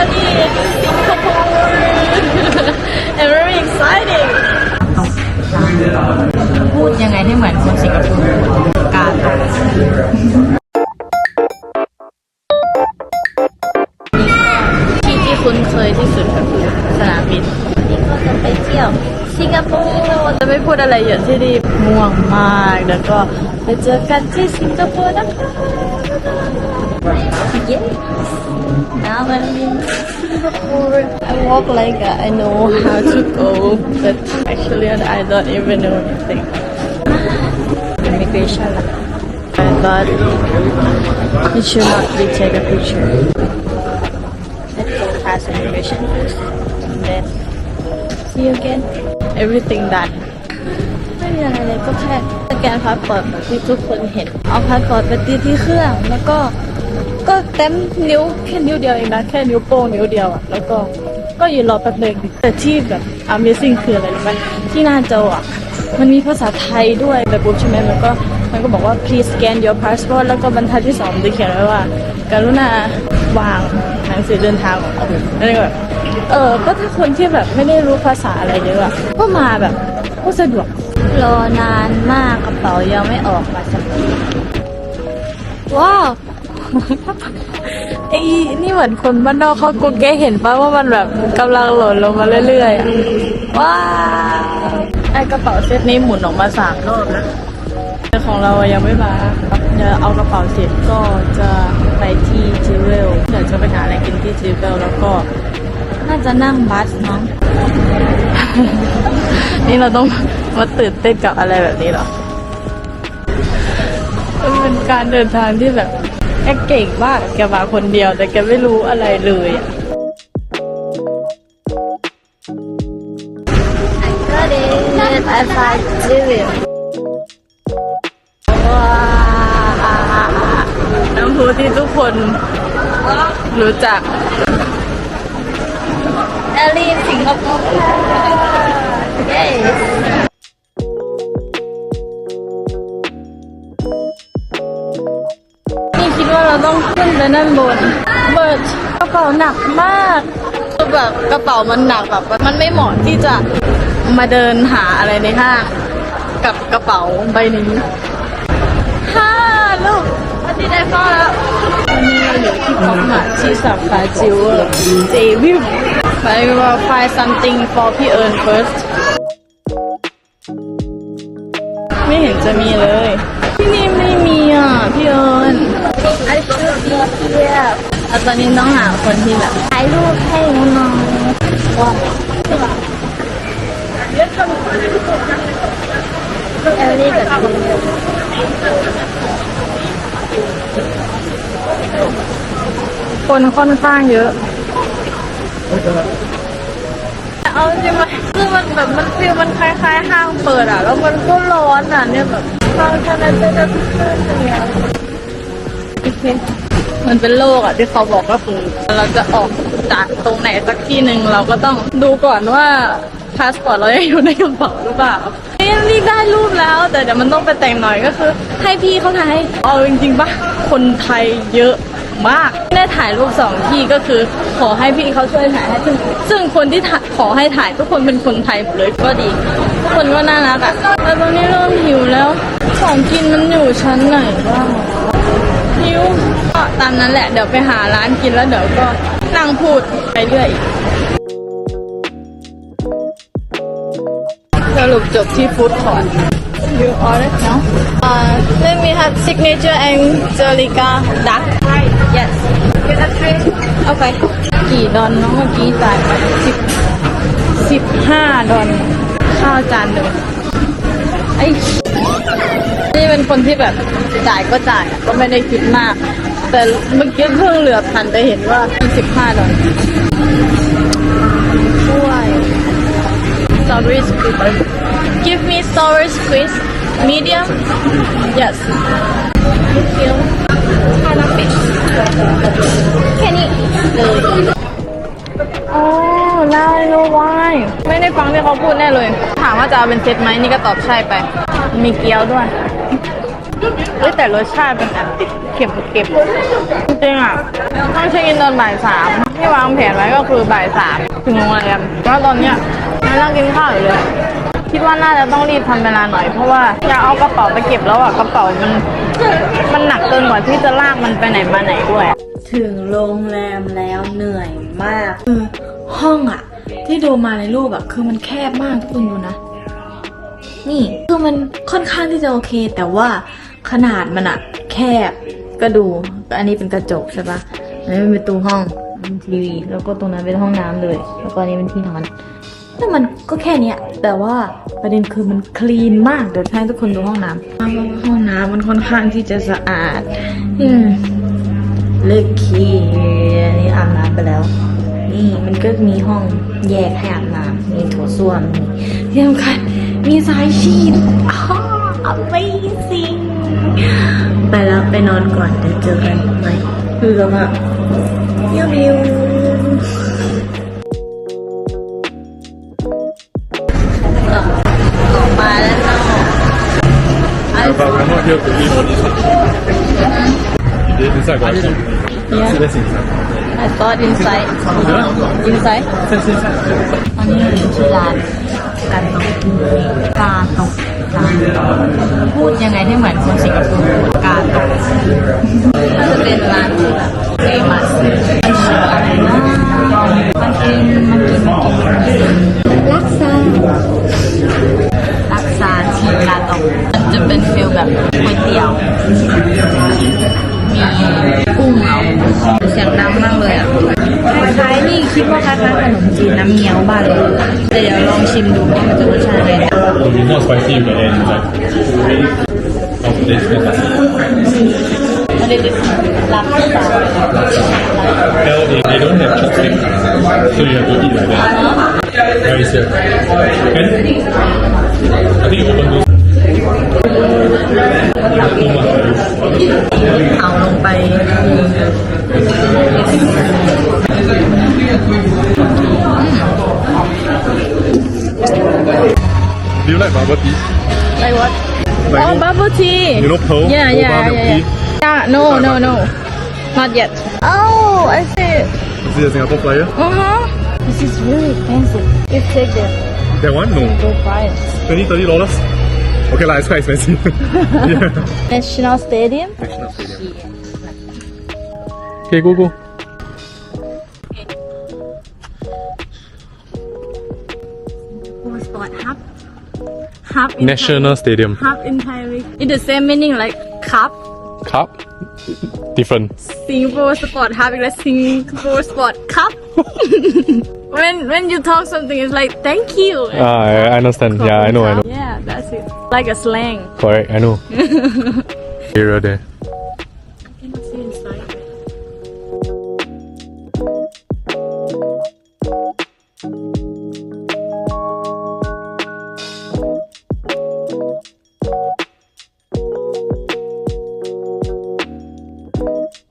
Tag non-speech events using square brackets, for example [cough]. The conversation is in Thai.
Bali Singapore I'm very excited พูดยังไงให้เหมือนคนสิงคโปร์การที่ที่คุ้นเคยที่สุดก็คือสนามบินนี่ก็จะไปเที่ยวสิงคโปร์จะไม่พูดอะไรเยอะที่นี่ม่วงมาก แล้วก็ไปเจอกันที่สิงคโปร์นะคะ Yes now that I'm in Singapore I walk like I know how to go but actually I don't even know anything immigration. I thought it should not be take a picture let's go past immigration first and then see you again everything done ไม่มีอะไรเลยก็แค่สแกนพาสปอร์ตแบบที่ทุกคนเห็น เอาพาสปอร์ตไปตีที่เครื่องแล้วก็ ก็เต็มนิ้วแค่นิ้วเดียวเองนะแค่นิ้วโป้งนิ้วเดียวอะแล้วก็ก็ยืนรอแป๊บนึงแต่ที่แบบ Amazing คืออะไรรู้ไหมที่หน้าจออะมันมีภาษาไทยด้วยแบบปุ๊บใช่ไหมมันก็มันก็บอกว่า please scan your passport แล้วก็บรรทัดที่สองมันจะเขียนไว้ว่าการุณาวางหนังสือเดินทางออกแล้วก็แบบเออก็ถ้าคนที่แบบไม่ได้รู้ภาษาอะไรเยอะอะก็มาแบบก็สะดวกรอนานมากกระเป๋ายังไม่ออกมาสักทีว้าว ไอ้นี่เหมือนคนบ้านนอกเขากูแกเห็นป่ะว่ามันแบบกำลังหล่นลงมาเรื่อยๆอะว้าวไอ้กระเป๋าเซตนี้หมุนออกมาสามรอบแล้วแต่ของเราอะยังไม่มาเดี๋ยวเอากระเป๋าเสร็จก็จะไปที่จิเวลเดี๋ยวจะไปหาอะไรกินที่จิเวลแล้วก็ น่าจะนั่งบัสมั้งนี่เราต้องมาตื่นเต้นกับอะไรแบบนี้เหรอ มันเป็นการเดินทางที่แบบ แกเก่งมากแกมาคนเดียวแต่แกไม่รู้อะไรเลยอะ I got it I find it ว้าวน้ำพุที่ทุกคนรู้จักแอลลีนสิงคโปร์เเราต้องขึ้นไปนั่นบนเบิร์ดกระเป๋าหนักมากคือแบบกระเป๋ามันหนักแบบมันไม่เหมาะที่จะมาเดินหาอะไรในห้างกับกระเป๋าใบนี้ฮ่าลูกวันนี้ได้เข้าแล้ววันนี้เราอยู่ที่พ็อกมาที่สาขาจิวเวอร์เจวิวไปว่า find something for พี่เอิญ first ไม่เห็นจะมีเลย ที่นี่ไม่มีอะ พี่เอิญ I should be here อะตอนนี้ต้องหาคนที่แบบถ่ายรูปให้หน้องว้าวเอลลี่กับคุณคนค่อนข้างเยอะเอาจริงไหมคือมันแบบมันฟีลมันคล้ายๆห้างเปิดอะ แล้วมันก็ร้อนอะเนี่ยแบบฟังชันนั้นจะจะโอเค มันเป็นโลกอะที่เขาบอกก็คือเราจะออกจากตรงไหนสักที่หนึ่งเราก็ต้องดูก่อนว่าพาสปอร์ตเรายังอยู่ในกระเป๋าหรือเปล่าเอ้ยรีบได้รูปแล้ว แต่เดี๋ยวมันต้องไปแต่งหน่อยก็คือ ให้พี่เขาถ่ายเอาจริงๆปะคนไทยเยอะมากได้ถ่ายรูปสองที่ก็คือ ขอให้พี่เขาช่วยถ่ายให้ซึ่งซึ่งคนที่ขอให้ถ่ายทุกคนเป็นคนไทยเลยก็ดี ทุกคนก็น่ารักอะแต่ตอนนี้เริ่มหิวแล้ว ของกินมันอยู่ชั้นไหนบ้างหิว ตามนั้นแหละ เดี๋ยวไปหาร้านกินแล้วเดี๋ยวก็นั่งพูดไปเรื่อย สรุปจบที่ฟู้ดคอร์ท You order now? Uh, let me have signature Angelica duck. Yes. Get a tray. Okay. กี่ดอนน้องเมื่อกี้จ่ายไปสิบสิบห้าดอนข้าวจานหนึ่งไอ้ นี่เป็นคนที่แบบจ่ายก็จ่ายอะก็ไม่ได้คิดมาก แต่เมื่อกี้เพิ่งเหลือพันไปเห็นว่าสิบห้าดอนช่วย strawberry squeeze. Give me strawberry squeeze. Medium? Yes. Thank you. Kind of fish. Can you? อ๋อ now I know why ไม่ได้ฟังที่เขาพูดแน่เลย ถามว่าจะเอาเป็นเซตไหมนี่ก็ตอบใช่ไป มีเกี๊ยวด้วยเฮ้แต่รสชาติเป็นแบบติด เค็มเค็มจริงๆอะต้องเช็คอินตอนบ่ายสามที่วางแผนไว้ก็คือบ่ายสามถึงโรงแรมแล้วตอนเนี้ยยังนั่งกินข้าวอยู่เลยคิดว่าน่าจะต้องรีบทำเวลาหน่อยเพราะว่าจะเอากระเป๋าไปเก็บแล้วอะกระเป๋ามันมันหนักเกินกว่าที่จะลากมันไปไหนมาไหนด้วย ถึงโรงแรมแล้วเหนื่อยมากคือห้องอะ ที่ดูมาในรูปอะคือมันแคบมากทุกคนดูนะ นี่คือมันค่อนข้างที่จะโอเค แต่ว่าขนาดมันอะ แคบ ก็ดูอันนี้เป็นกระจกใช่ปะอันนี้เป็นประตูห้องเป็นทีวี แล้วก็ตรงนั้นเป็นห้องน้ำเลย แล้วก็อันนี้เป็นที่นอนแต่มันก็แค่เนี้ย แต่ว่าประเด็นคือมันคลีนมาก เดี๋ยวให้ทุกคนดูห้องน้ำห้องน้ำมันค่อนข้างที่จะสะอาดอืมเลิกขี้อันนี้อาบน้ำไปแล้ว นี่มันก็มีห้องแยกให้อาบน้ำมีโถส้วมมีที่สำคัญมีสายชีดอ๋อ amazing ไปแล้วไปนอนก่อนเดี๋ยวเจอกันใหม่คือแบบว่ายิวยิวออกมาแล้วเนาะ But we're not here to eat only. This inside got some. Yeah. See, that's inside. I thought inside inside ตอนนี้เราอยู่ที่ร้านการตกกาตกกาพูดยังไงให้เหมือน จะเป็นร้านที่แบบเฟมัสมันชื่ออะไรนะมันกินมันกินมันกินลักซาลักซาทีกาตกมันจะเป็นฟิลแบบก๋วยเตี๋ยว มีกุ้งเอาเสียงดังมากเลยอะคล้ายๆนี่คิดว่าคล้ายๆขนมจีนน้ำเงี้ยวบ้านเราแต่เดี๋ยวลองชิมดูว่ามันจะรสชาติยังไง It'll be not spicy, you can add inside. Of this, this. มันเด็ดลับตา Well, they, they don't have chopstick, so you have to eat like that. Where is it? Okay? I think you open this. Too much for you. เอาลงไป Do you like bubble tea? like what Like oh bubble tea You know pearl? yeah Boba yeah milk yeah tea? yeah no no no not yet oh I see Is it a Singapore flyer? uh-huh this is really expensive you take this That one? No. go buy it 20 30 dollars? Okay, lah, it's quite expensive. [laughs] yeah. National Stadium National Stadium. Okay, go, go. Hub in National Stadium. Thai, Hub in Thai. It's the same meaning like cup. Cup? Different. Singapore Sport Hub is like Singapore Sport Cup. [laughs] when when you talk something, it's like thank you. Ah, I I understand. Yeah, I know, I know. Yeah, that's it. Like a slang. Correct, I know. Here [laughs] Area there.